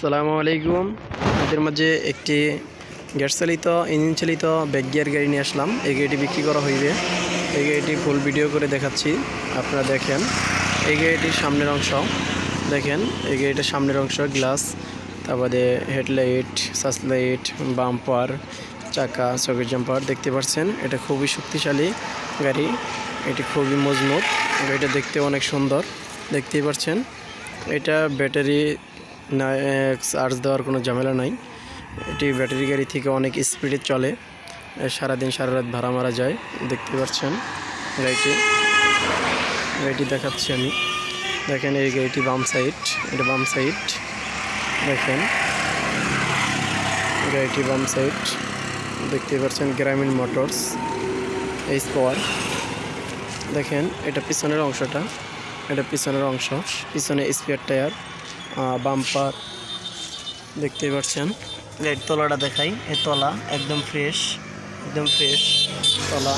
আসসালামু আলাইকুম। আমাদের মাঝে একটি গ্যাস চালিত ইঞ্জিন চালিত ব্যাক গিয়ার গাড়ি নিয়ে আসলাম। এই গাড়িটি বিক্রি করা হইবে। এই গাড়িটি ফুল ভিডিও করে দেখাচ্ছি। আপনারা দেখেন, এই গাড়িটির সামনের অংশ, দেখেন, এই গাড়িটার সামনের অংশ গ্লাস তারপরে হেডলাইট সাসলাইট বাম্পার চাকা চকের জাম্পার দেখতে পাচ্ছেন। এটা খুবই শক্তিশালী গাড়ি। এটি খুবই মজবুত। গাড়িটা দেখতে অনেক সুন্দর। দেখতেই পাচ্ছেন, এটা ব্যাটারি না চার্জ দেওয়ার কোনো ঝামেলা নাই। এটি ব্যাটারি গাড়ি থেকে অনেক স্পিডে চলে। সারাদিন সারা রাত ভাড়া মারা যায়, দেখতে পাচ্ছেন গাড়িটি। গাড়িটি দেখাচ্ছি আমি। দেখেন এই গাড়িটি বাম সাইড এটা বাম সাইড দেখেন। গাড়িটি বাম সাইড দেখতে পাচ্ছেন গ্রামীণ মোটরস এইচ পাওয়ার দেখেন, এটা পিছনের অংশটা। এটা পিছনের অংশ, পিছনে স্পেয়ার টায়ার বাম্পার। দেখতে পাচ্ছেন। এর তলাটা দেখাই। এ তলা একদম ফ্রেশ একদম ফ্রেশ তলা।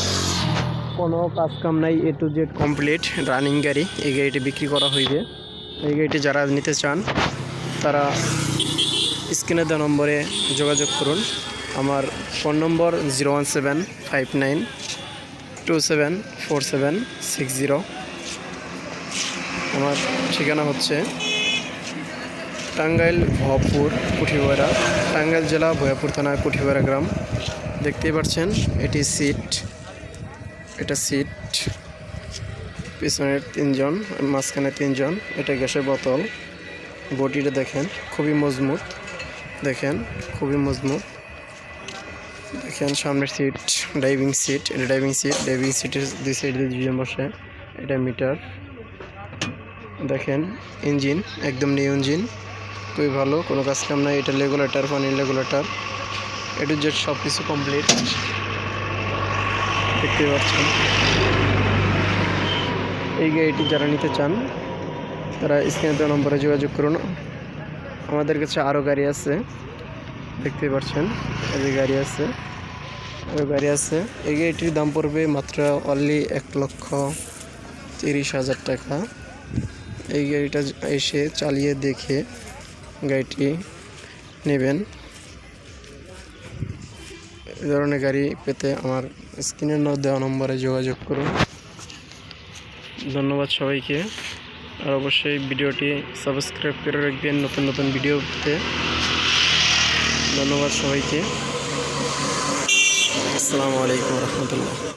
কোনো কাজ কাম নাই A to Z complete running গাড়ি। এই গাড়িটি বিক্রি করা হইবে। এই গাড়িটি যারা নিতে চান, তারা স্ক্রিনে দেওয়া নম্বরে যোগাযোগ করুন। আমার phone number zero one seven five nine two seven four seven six zero. আমার ঠিকানা হচ্ছে টাঙ্গাইল ভয়পুর কুঠিবাড়া, টাঙ্গাইল জেলা ভয়াপুর থানা কুঠিবাড়া গ্রাম। দেখতেই পাচ্ছেন, এটি সিট, এটা সিট পিছনের তিনজন, মাঝখানে তিনজন, এটা গ্যাসের বোতল। বডিটা দেখেন, খুবই মজবুত। দেখেন, খুবই মজবুত। দেখেন, সামনের সিট, ড্রাইভিং সিট, এটা ড্রাইভিং সিট, ড্রাইভিং সিটের দুই সাইডে দুজন বসে, এটা মিটার। দেখেন, ইঞ্জিন, একদম নিউ ইঞ্জিন। খুবই ভালো, কোনো কাজ কাম নাই। এটা রেগুলেটার পানি রেগুলেটার এটু জেড সব কিছু কমপ্লিট। দেখতে পাচ্ছেন। এই গাড়িটি যারা নিতে চান, তারা স্ক্রিনে দেওয়া নম্বরে যোগাযোগ করুন। আমাদের কাছে আরও গাড়ি আছে। দেখতে পাচ্ছেন, এই গাড়ি আছে। আরও গাড়ি আছে। এই গাড়িটির দাম পড়বে মাত্র অনলি এক লক্ষ তিরিশ হাজার টাকা। এই গাড়িটা এসে চালিয়ে দেখে গাড়িটি নেবেন। এই ধরনের গাড়ি পেতে আমার স্ক্রিনের দেওয়া নম্বরে যোগাযোগ করুন। ধন্যবাদ সবাইকে। আর অবশ্যই ভিডিওটি সাবস্ক্রাইব করে রাখবেন নতুন নতুন ভিডিও পেতে। ধন্যবাদ সবাইকে। আসসালামু আলাইকুম রহমতুল্লাহ।